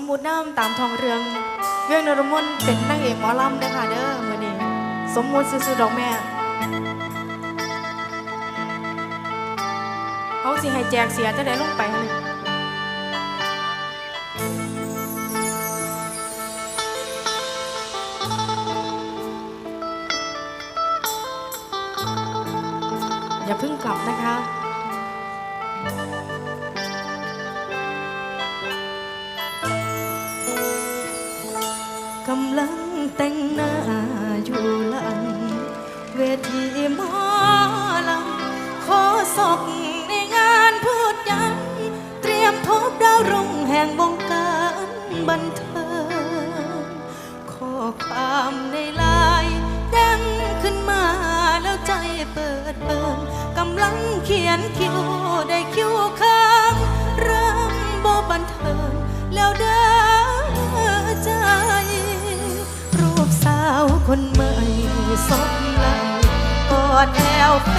มมุติน้ำตามทองเรืองเรื่องนรมนเป็นนางเอกหมอลำด้ยค่ะเด้อมื่อนี้สมมุติซื้อดอกแม่เขาสิให้แจกเสียจะได้ลงไปอย่าเพิ่งกลับนะคะ เปิดเปิดกำลังเขียนคิวได้คิวค้างเริ่มโบบันเทิงแล้วเด้อใจ รูปสาวคนใหม่สมไหลกอดแอวแฟ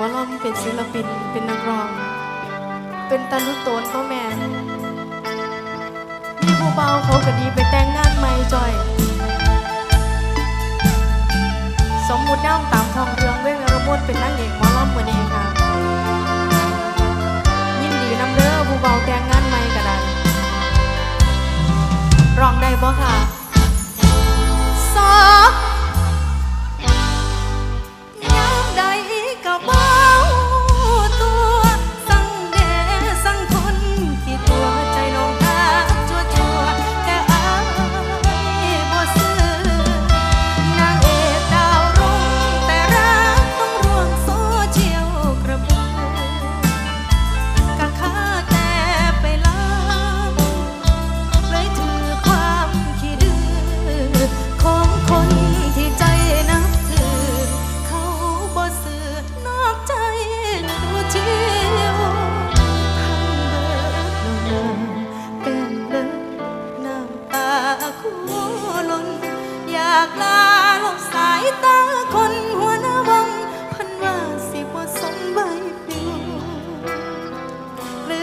วล่อมเป็นศิลปิน เป็นนักร้อง เป็นตาลุโตนก็แมนมีผู้เบาเขาก็ดีไปแต่งงานใหม่จอย สมมุติน้ำตามทองเรืองเวงยระมนเป็นนางเอกมอล่อมวันนี้ค่ะ ยินดีน้ำเด้อผู้เบาแต่งงานใหม่ก็ได้ร้องได้บ่ค่ะ สอ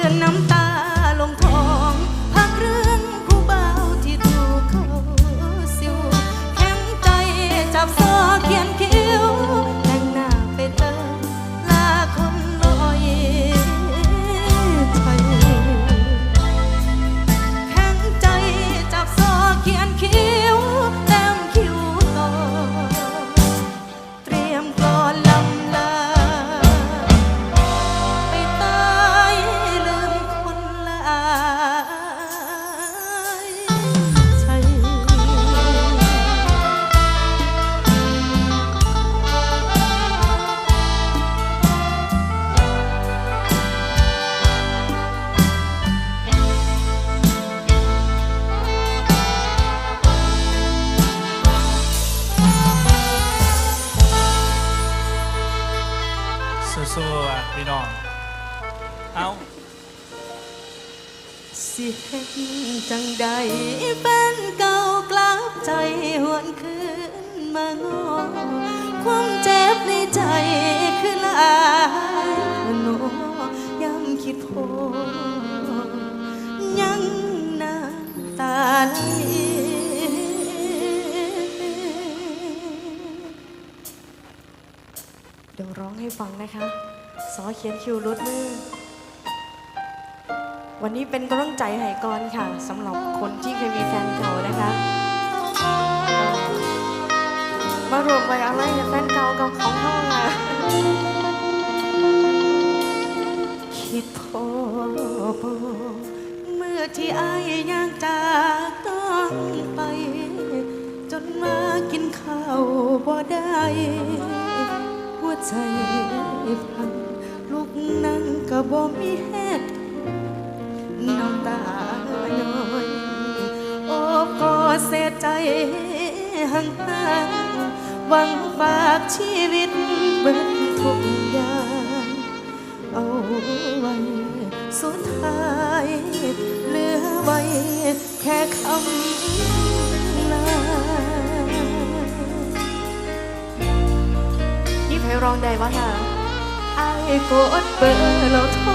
ทั้งน้ำตา เดี๋ยวร้องให้ฟังนะคะซอเขียนคิวรุดมือ วันนี้เป็นกำลังใจให้ก่อนค่ะสำหรับคนที่เคยมีแฟนเก่านะคะมารวมไว้อะไรเนี่ยแฟนเก่ากับของเฮาอะคิดพอบ่เมื่อที่อายย่างจากต้องไป จนมากินข้าวบ่ได้ ใจพังลูกนั่งก็บ่มีเหตุน้ำตาย้อยโอ้ก็เสียใจห่างห่างหวังฝากชีวิตเบิดทุกอย่างเอาไว้สุดท้ายเหลือไว้แค่คำ ใครร้องได้วะค่ะไอ้กดเบอร์เราโทร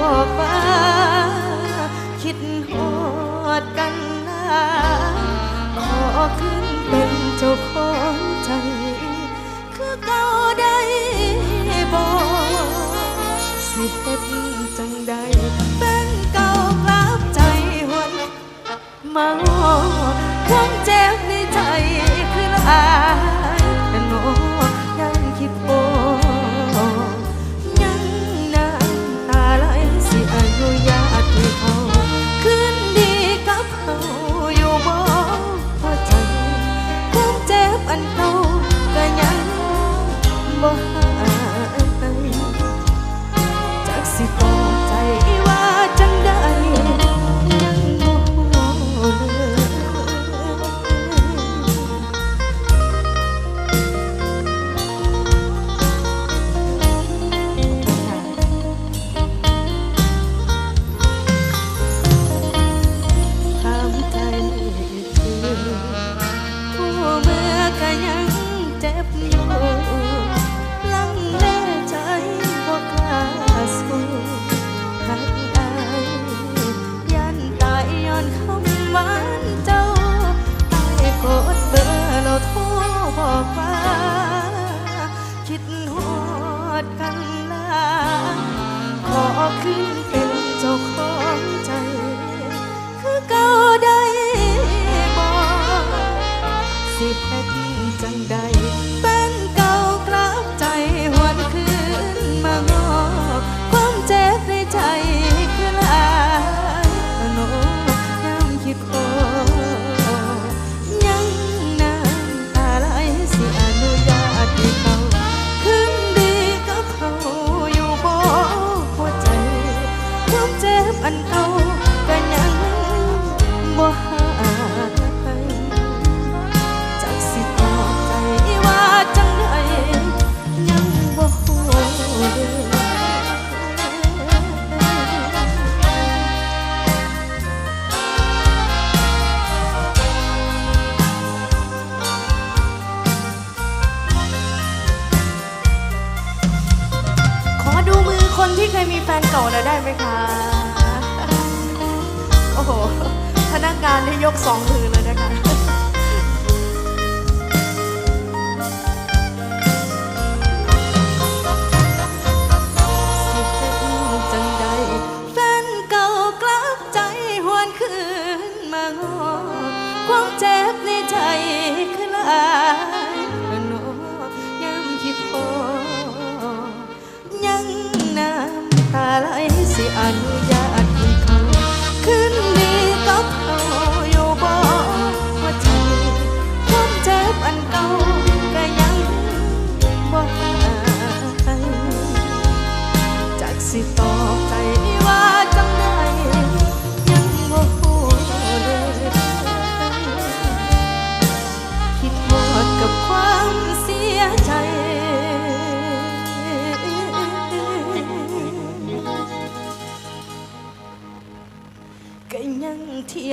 บอกว่าคิดหอดกันนะขอขึ้นเป็นเจ้าของใจ คือเก่าได้บอกสิเฮ็ดจังใดเป็นเก่ากลับใจหวนมา สิเแฟนเก่าหน่อยได้ไหมคะ โอ้โห พนักงานได้ยกสองมือเลย ไห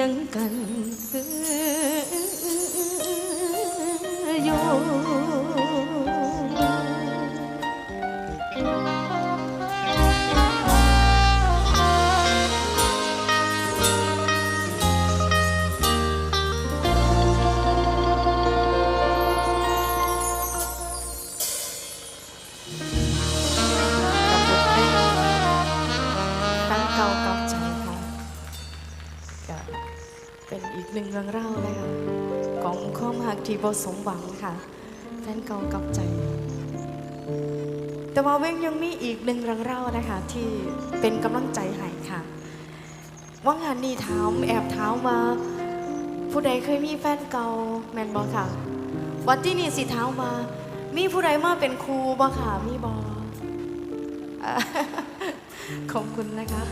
เถี บ่สมหวังค่ะ แฟนเก่ากับใจ แต่ว่าเว้งยังมีอีกหนึ่งเรื่องเล่านะคะ ที่เป็นกำลังใจให้ค่ะ ว่างานนี้ถามแอบถามมา ผู้ใดเคยมีแฟนเก่าแมนบอค่ะ วันที่นี่สิถามมา มีผู้ใดมาเป็นครูบ่ค่ะมีบอขอบคุณนะคะ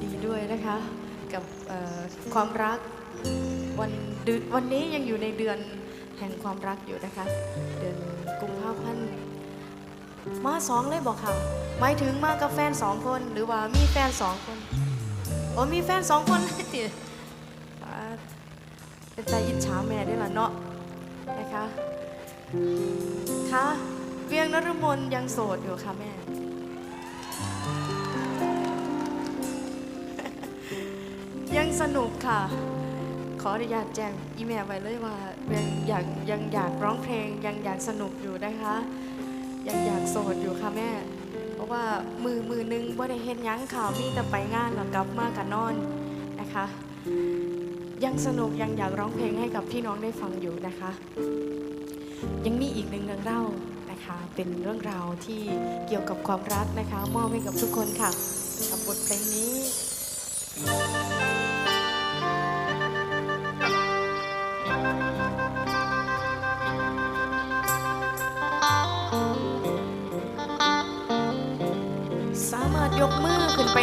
ยินดีด้วยนะคะ กับความรักวันวันนี้ยังอยู่ในเดือน แห่งความรักอยู่นะคะ เดือนกุมภาพันธ์มาสองเลยบอกค่ะ หมายถึงมากับแฟนสองคนหรือว่ามีแฟนสองคนโอ้มีแฟนสองคนติอ่าเป็นใจยินฉาแม่ได้ละเนาะนะคะคะเวียงนรมนยังโสดอยู่ค่ะแม่ยังสนุกค่ะ ขออนุญาตแจ้งอีเมลไว้เลยว่ายังอยากยังอยากร้องเพลง ยังอยากสนุกอยู่นะคะ ยังอยากโสดอยู่ค่ะแม่ เพราะว่ามือมือหนึงว่าได้เห็นยั้งข่าวมีแต่ไปงานแล้วกลับมากันนอนนะคะ ยังสนุกยังอยากร้องเพลงให้กับพี่น้องได้ฟังอยู่นะคะ ยังมีอีกหนึ่งเรื่องเล่านะคะ เป็นเรื่องราวที่เกี่ยวกับความรักนะคะ มอบให้กับทุกคนค่ะกับบทเพลงนี้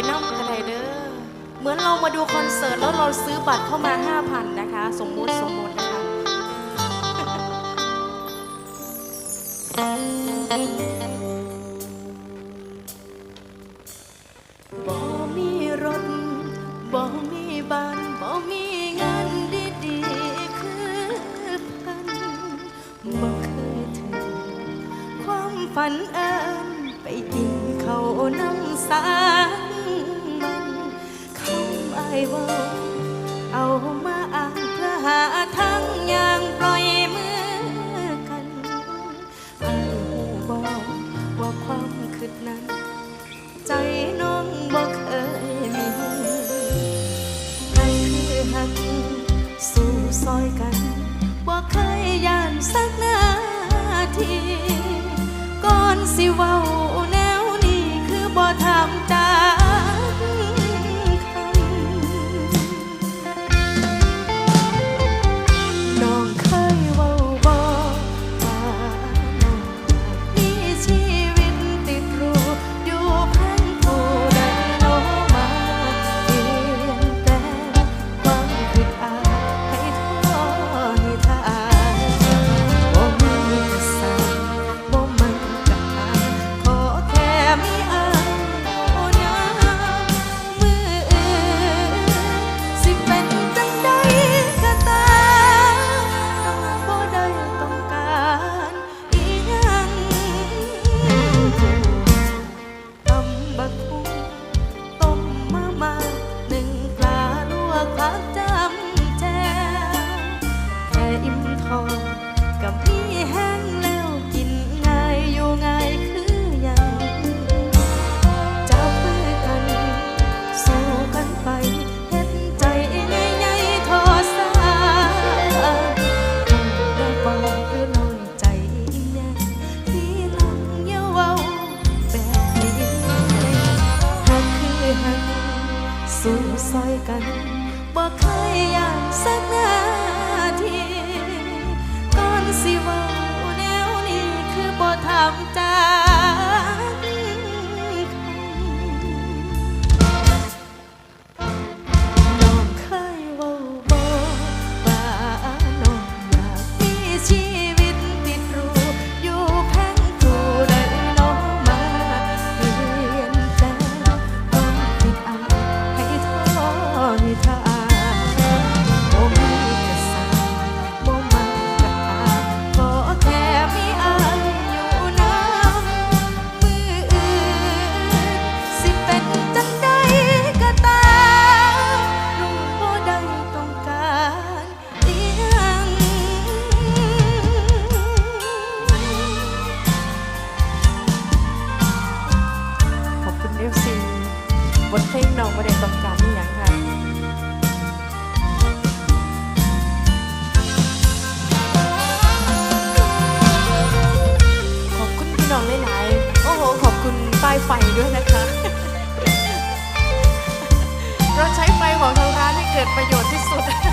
นไปนับกันไดเด้อเหมือนเรามาดูคอนเสิร์ตแล้วเราซื้อบัตรเข้ามา 5,000 นะคะ สมมุติสมมุตินะคะบ่มีรถบ่มีบ้านบ่มีเงินดีๆคือพันบ่เคยถึงความฝันเอินไปกินเขาน้ำสางมันเขา ไอ้เว่าเอามาอ้างเพื่อหาทางอย่างปล่อยมือกันไอ้หูบอกว่าความคิดนั้น ใจน้องบ่เคยมีใครคือหักสู่ซอยกันบ่เคยย่านสักนาทีก่อนสิเว้า ประโยชน์ที่สุด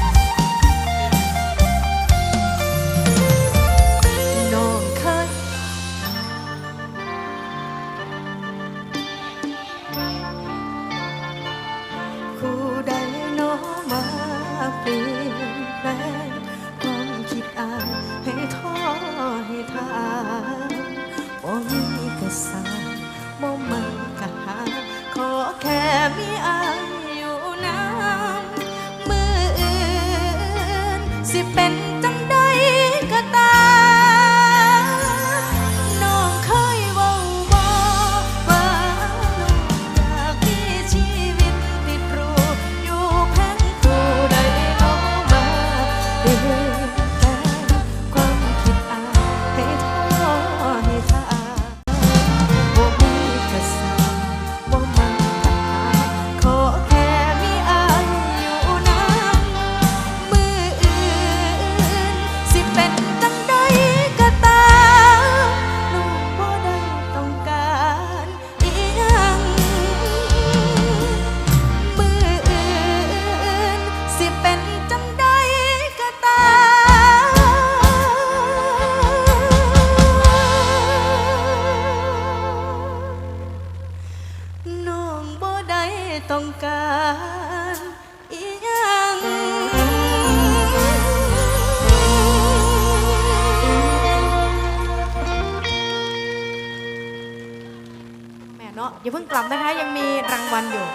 วัลอยู่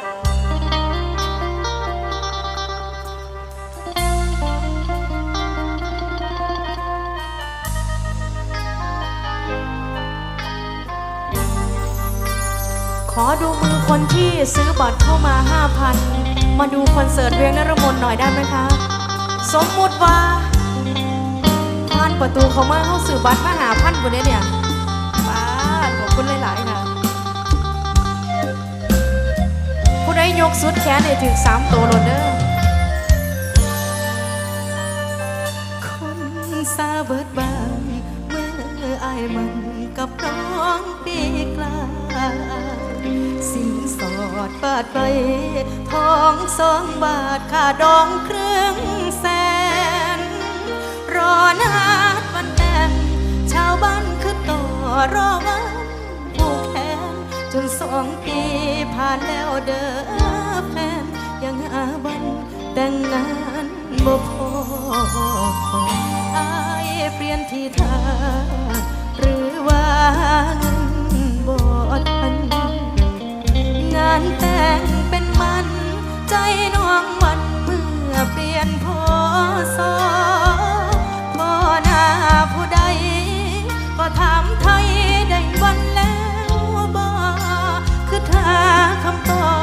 ขอดูมือคนที่ซื้อบัตรเข้ามา 5,000 มาดูคอนเสิร์ตเวียงนรมนหน่อยได้ไหมคะ สมมุติว่าผ่านประตูเขามาเข้าสื่อบัตรมาหาพันคนนี้เนี่ยป้าขอบคุณหลาย ๆ ค่ะผู้ยกสุดแขนให้ถึงสามตัวโรเดอร์คนซาเบิดบางเมื่ออายมันกับน้องปีกลายสินสอดบาดไปทองสองบาทค่าดองเครื่องแสน รอนาดวันแต่งชาวบ้านคือต่อรอวัน จนสองปีผ่านแล้วเด้อแฟน ยังหาบันแต่งงานบ่พออายเปลี่ยนที่ทางหรือว่าเงินบ่ทัน งานแต่งเป็นมัน ใจน้องมันเมื่อเปลี่ยนพอสอาคำตอบ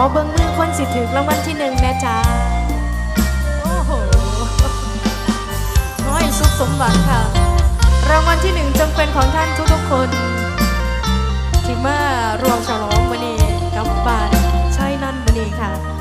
อเบิ่งมือคนสิถึกรางวัลที่หนึ่งแม่จ้าโอ้โหน้อยสุขสมหวังค่ะ รางวัลที่หนึ่งจงเป็นของท่านทุกๆคน ที่มารวมฉลองวันนี้กับบ้านใช่นั่นวันนี้ค่ะ